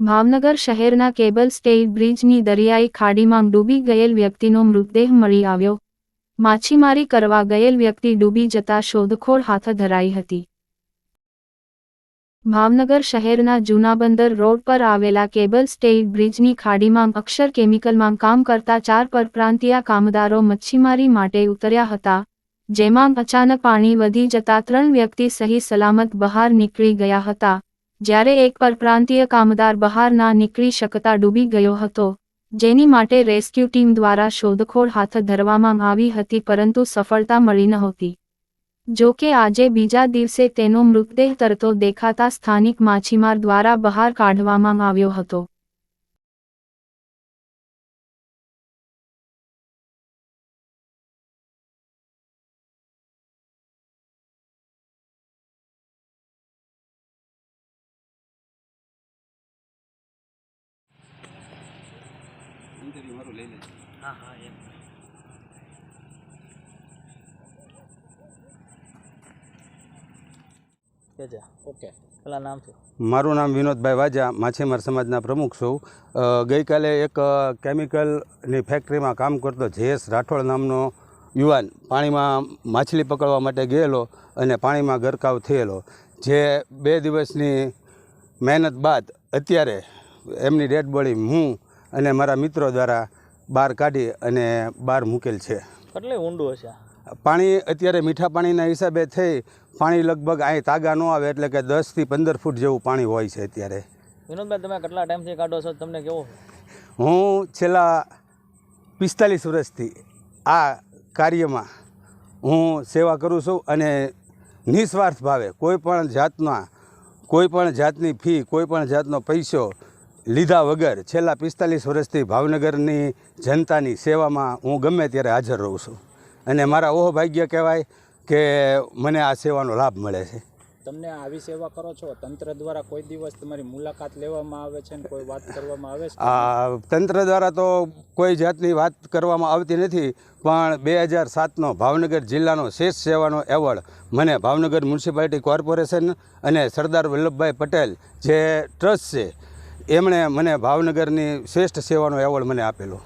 ભાવનગર શહેરના cable state બ્રિજની દરિયાઈ ખાડીમાં ડૂબી ગયેલ વ્યક્તિનો મૃતદેહ મળી આવ્યો. માછીમારી કરવા ગયેલ વ્યક્તિ ડૂબી જતા શોધખોળ હાથ ધરાઈ હતી. ભાવનગર શહેરના જૂનાબંદર રોડ પર આવેલા કેબલ સ્ટેટ બ્રિજની ખાડીમાં અક્ષર કેમિકલમાં કામ કરતા ચાર પરપ્રાંતીય કામદારો મચ્છીમારી માટે ઉતર્યા હતા, જેમાં અચાનક પાણી વધી જતા ત્રણ વ્યક્તિ સહી સલામત બહાર નીકળી ગયા હતા. જ્યારે એક પરપ્રાંતીય કામદાર બહાર ના નીકળી શકતા ડૂબી ગયો હતો, જેની માટે રેસ્ક્યુ ટીમ દ્વારા શોધખોળ હાથ ધરવામાં આવી હતી પરંતુ સફળતા મળી નહોતી જો કે આજે બીજા દિવસે તેનો મૃતદેહ તરતો દેખાતા સ્થાનિક માછીમાર દ્વારા બહાર કાઢવામાં આવ્યો હતો. ઇન્ટરવ્યુ મારું લઈ લેજો. હા હા એમ. ઓકે. પેલા નામ છે મારું નામ વિનોદભાઈ વાજા માછીમાર સમાજના પ્રમુખ છું. ગઈકાલે એક કેમિકલની ફેક્ટરીમાં કામ કરતો જયેશ રાઠોડ નામનો યુવાન પાણીમાં માછલી પકડવા માટે ગયેલો અને પાણીમાં ગરકાવ થયેલો. જે બે દિવસની મહેનત બાદ અત્યારે એમની ડેડ બોડી હું અને મારા મિત્રો દ્વારા બહાર કાઢી અને બહાર મૂકેલ છે. એટલે ઊંડું હશે? પાણી અત્યારે મીઠા પાણીના હિસાબે થઈ પાણી લગભગ અહીં તાગા ન આવે એટલે કે દસથી પંદર ફૂટ જેવું પાણી હોય છે અત્યારે. વિનોદભાઈ તમે કેટલા ટાઈમથી કાઢો છો? તમને કેવો? હું છેલ્લા પિસ્તાલીસ વર્ષથી આ કાર્યમાં હું સેવા કરું છું અને નિસ્વાર્થ ભાવે કોઈ પણ જાતના કોઈ પણ જાતની ફી કોઈ પણ જાતનો પૈસો લીધા વગર છેલ્લા પિસ્તાલીસ વર્ષથી ભાવનગરની જનતાની સેવામાં હું ગમે ત્યારે હાજર રહું છું. અને મારા ઓહો ભાગ્ય કહેવાય કે મને આ સેવાનો લાભ મળે છે. તમને આવી સેવા કરો છો? તંત્ર દ્વારા કોઈ દિવસ તમારી મુલાકાત લેવામાં આવે છે ને કોઈ વાત કરવામાં આવે છે? આ તંત્ર દ્વારા તો કોઈ જાતની વાત કરવામાં આવતી નથી પણ બે હજાર સાતનો ભાવનગર જિલ્લાનો શેષ સેવાનો એવોર્ડ મને ભાવનગર મ્યુનિસિપાલિટી કોર્પોરેશન અને સરદાર વલ્લભભાઈ પટેલ જે ટ્રસ્ટ છે એમણે મને ભાવનગરની શ્રેષ્ઠ સેવાનો એવોર્ડ મને આપેલો.